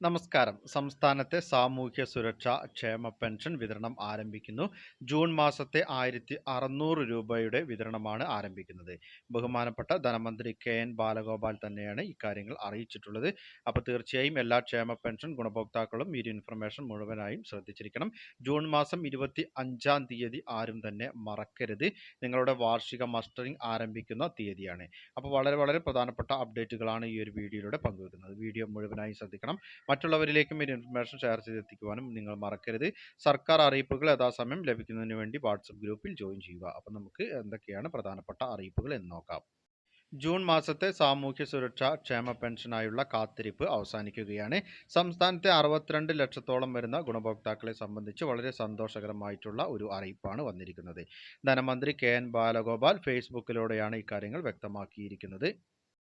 നമസ്കാരം. സംസ്ഥാനത്തെ സാമൂഹ്യ സുരക്ഷാ ക്ഷേമ പെൻഷൻ വിതരണം ആരംഭിക്കുന്നു. ജൂൺ മാസത്തെ ആയിരത്തി അറുന്നൂറ് രൂപയുടെ വിതരണമാണ് ആരംഭിക്കുന്നത്. ബഹുമാനപ്പെട്ട ധനമന്ത്രി കെ എൻ ബാലഗോപാൽ തന്നെയാണ് ഇക്കാര്യങ്ങൾ അറിയിച്ചിട്ടുള്ളത്. അപ്പോൾ തീർച്ചയായും എല്ലാ ക്ഷേമ പെൻഷൻ ഗുണഭോക്താക്കളും ഈ ഇൻഫർമേഷൻ മുഴുവനായും ശ്രദ്ധിച്ചിരിക്കണം. ജൂൺ മാസം ഇരുപത്തി അഞ്ചാം തീയതി ആരും തന്നെ മറക്കരുത്. നിങ്ങളുടെ വാർഷിക മസ്റ്ററിംഗ് ആരംഭിക്കുന്ന തീയതിയാണ്. അപ്പോൾ വളരെ വളരെ പ്രധാനപ്പെട്ട അപ്ഡേറ്റുകളാണ് ഈ ഒരു വീഡിയോയിലൂടെ പങ്കുവെക്കുന്നത്. വീഡിയോ മുഴുവനായി ശ്രദ്ധിക്കണം. മറ്റുള്ളവരിലേക്കും ഈ ഇൻഫർമേഷൻ ഷെയർ ചെയ്തെത്തിക്കുവാനും നിങ്ങൾ മറക്കരുത്. സർക്കാർ അറിയിപ്പുകൾ യഥാസമയം ലഭിക്കുന്നതിന് വേണ്ടി വാട്സപ്പ് ഗ്രൂപ്പിൽ ജോയിൻ ചെയ്യുക. അപ്പം നമുക്ക് എന്തൊക്കെയാണ് പ്രധാനപ്പെട്ട അറിയിപ്പുകൾ എന്ന് നോക്കാം. ജൂൺ മാസത്തെ സാമൂഹ്യ സുരക്ഷാ ക്ഷേമ പെൻഷനായുള്ള കാത്തിരിപ്പ് അവസാനിക്കുകയാണ്. സംസ്ഥാനത്തെ അറുപത്തിരണ്ട് ലക്ഷത്തോളം വരുന്ന ഗുണഭോക്താക്കളെ സംബന്ധിച്ച് വളരെ സന്തോഷകരമായിട്ടുള്ള ഒരു അറിയിപ്പാണ് വന്നിരിക്കുന്നത്. ധനമന്ത്രി കെ എൻ ബാലഗോപാൽ ഫേസ്ബുക്കിലൂടെയാണ് ഇക്കാര്യങ്ങൾ വ്യക്തമാക്കിയിരിക്കുന്നത്.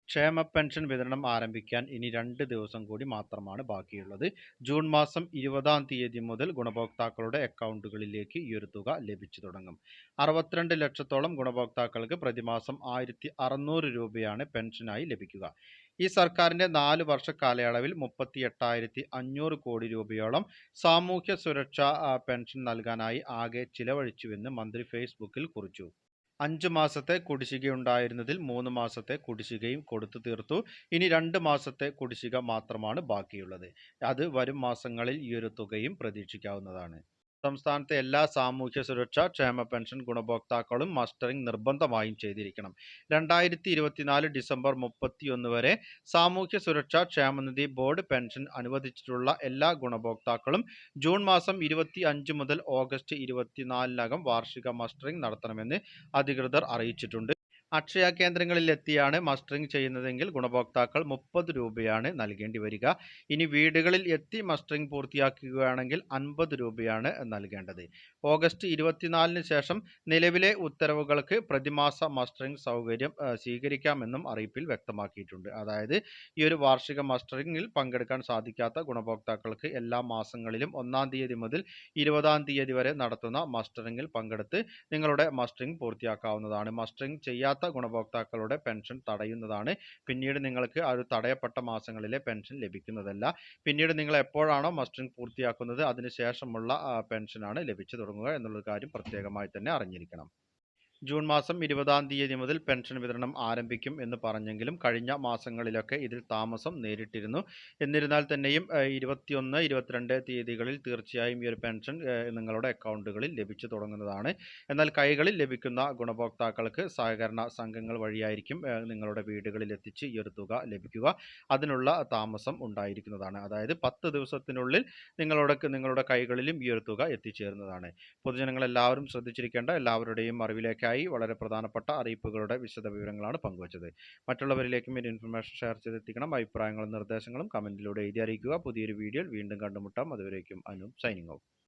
ക്ഷേമ പെൻഷൻ വിതരണം ആരംഭിക്കാൻ ഇനി രണ്ട് ദിവസം കൂടി മാത്രമാണ് ബാക്കിയുള്ളത്. ജൂൺ മാസം ഇരുപതാം തീയതി മുതൽ ഗുണഭോക്താക്കളുടെ അക്കൗണ്ടുകളിലേക്ക് ഈ ഒരു തുക ലഭിച്ചു തുടങ്ങും. അറുപത്തിരണ്ട് ലക്ഷത്തോളം ഗുണഭോക്താക്കൾക്ക് പ്രതിമാസം ആയിരത്തി അറുന്നൂറ് രൂപയാണ് പെൻഷനായി ലഭിക്കുക. ഈ സർക്കാരിന്റെ നാല് വർഷ കാലയളവിൽ മുപ്പത്തി എട്ടായിരത്തി അഞ്ഞൂറ് കോടി രൂപയോളം സാമൂഹ്യ സുരക്ഷാ പെൻഷൻ നൽകാനായി ആകെ ചിലവഴിച്ചുവെന്ന് മന്ത്രി ഫേസ്ബുക്കിൽ കുറിച്ചു. അഞ്ച് മാസത്തെ കുടിശ്ശികയുണ്ടായിരുന്നതിൽ മൂന്ന് മാസത്തെ കുടിശ്ശികയും കൊടുത്തു തീർത്തു. ഇനി രണ്ട് മാസത്തെ കുടിശ്ശിക മാത്രമാണ് ബാക്കിയുള്ളത്. അത് വരും മാസങ്ങളിൽ ഈ ഒരു തുകയും പ്രതീക്ഷിക്കാവുന്നതാണ്. സംസ്ഥാനത്തെ എല്ലാ സാമൂഹ്യ സുരക്ഷാ ക്ഷേമ പെൻഷൻ ഗുണഭോക്താക്കളും മസ്റ്ററിംഗ് നിർബന്ധമായും ചെയ്തിരിക്കണം. രണ്ടായിരത്തി ഇരുപത്തിനാല് ഡിസംബർ മുപ്പത്തിയൊന്ന് വരെ സാമൂഹ്യ സുരക്ഷാ ക്ഷേമനിധി ബോർഡ് പെൻഷൻ അനുവദിച്ചിട്ടുള്ള എല്ലാ ഗുണഭോക്താക്കളും ജൂൺ മാസം ഇരുപത്തി അഞ്ച് മുതൽ ഓഗസ്റ്റ് ഇരുപത്തിനാലിനകം വാർഷിക മസ്റ്ററിംഗ് നടത്തണമെന്ന് അധികൃതർ അറിയിച്ചിട്ടുണ്ട്. അക്ഷയ കേന്ദ്രങ്ങളിൽ എത്തിയാണ് മസ്റ്ററിംഗ് ചെയ്യുന്നതെങ്കിൽ ഗുണഭോക്താക്കൾ മുപ്പത് രൂപയാണ് നൽകേണ്ടി വരിക. ഇനി വീടുകളിൽ എത്തി മസ്റ്ററിംഗ് പൂർത്തിയാക്കുകയാണെങ്കിൽ അൻപത് രൂപയാണ് നൽകേണ്ടത്. ഓഗസ്റ്റ് ഇരുപത്തിനാലിന് ശേഷം നിലവിലെ ഉത്തരവുകൾക്ക് പ്രതിമാസ മസ്റ്ററിംഗ് സൗകര്യം സ്വീകരിക്കാമെന്നും അറിയിപ്പിൽ വ്യക്തമാക്കിയിട്ടുണ്ട്. അതായത് ഈ ഒരു വാർഷിക മസ്റ്ററിംഗിൽ പങ്കെടുക്കാൻ സാധിക്കാത്ത ഗുണഭോക്താക്കൾക്ക് എല്ലാ മാസങ്ങളിലും ഒന്നാം തീയതി മുതൽ ഇരുപതാം തീയതി വരെ നടത്തുന്ന മസ്റ്ററിംഗിൽ പങ്കെടുത്ത് നിങ്ങളുടെ മസ്റ്ററിംഗ് പൂർത്തിയാക്കാവുന്നതാണ്. മസ്റ്ററിംഗ് ചെയ്യാത്ത ഗുണഭോക്താക്കളുടെ പെൻഷൻ തടയുന്നതാണ്. പിന്നീട് നിങ്ങൾക്ക് ആ ഒരു തടയപ്പെട്ട മാസങ്ങളിലെ പെൻഷൻ ലഭിക്കുന്നതല്ല. പിന്നീട് നിങ്ങൾ എപ്പോഴാണോ മസ്റ്ററിംഗ് പൂർത്തിയാക്കുന്നത് അതിനുശേഷമുള്ള പെൻഷനാണ് ലഭിച്ചു തുടങ്ങുക എന്നുള്ള കാര്യം പ്രത്യേകമായി തന്നെ അറിഞ്ഞിരിക്കണം. ജൂൺ മാസം ഇരുപതാം തീയതി മുതൽ പെൻഷൻ വിതരണം ആരംഭിക്കും എന്ന് പറഞ്ഞെങ്കിലും കഴിഞ്ഞ മാസങ്ങളിലൊക്കെ ഇതിൽ താമസം നേരിട്ടിരുന്നു. എന്നിരുന്നാൽ തന്നെയും ഇരുപത്തിയൊന്ന് ഇരുപത്തിരണ്ട് തീയതികളിൽ തീർച്ചയായും ഈ ഒരു പെൻഷൻ നിങ്ങളുടെ അക്കൗണ്ടുകളിൽ ലഭിച്ചു തുടങ്ങുന്നതാണ്. എന്നാൽ കൈകളിൽ ലഭിക്കുന്ന ഗുണഭോക്താക്കൾക്ക് സഹകരണ സംഘങ്ങൾ വഴിയായിരിക്കും നിങ്ങളുടെ വീടുകളിൽ എത്തിച്ച് ഈ ഒരു തുക ലഭിക്കുക. അതിനുള്ള താമസം ഉണ്ടായിരിക്കുന്നതാണ്. അതായത് പത്ത് ദിവസത്തിനുള്ളിൽ നിങ്ങളുടെ നിങ്ങളുടെ കൈകളിലും ഈ ഒരു തുക എത്തിച്ചേരുന്നതാണ്. പൊതുജനങ്ങൾ എല്ലാവരും ശ്രദ്ധിച്ചിരിക്കേണ്ട എല്ലാവരുടെയും അറിവിലേക്ക് ായി വളരെ പ്രധാനപ്പെട്ട അറിയിപ്പുകളുടെ വിശദ വിവരങ്ങളാണ് പങ്കുവച്ചത്. മറ്റുള്ളവരിലേക്കും ഈ ഇൻഫർമേഷൻ ഷെയർ ചെയ്തെത്തിക്കണം. അഭിപ്രായങ്ങളും നിർദ്ദേശങ്ങളും കമന്റിലൂടെ എഴുതി അറിയിക്കുക. പുതിയൊരു വീഡിയോയിൽ വീണ്ടും കണ്ടുമുട്ടാം. അതുവരേക്കും അനു സൈനിങ് ഓഫ്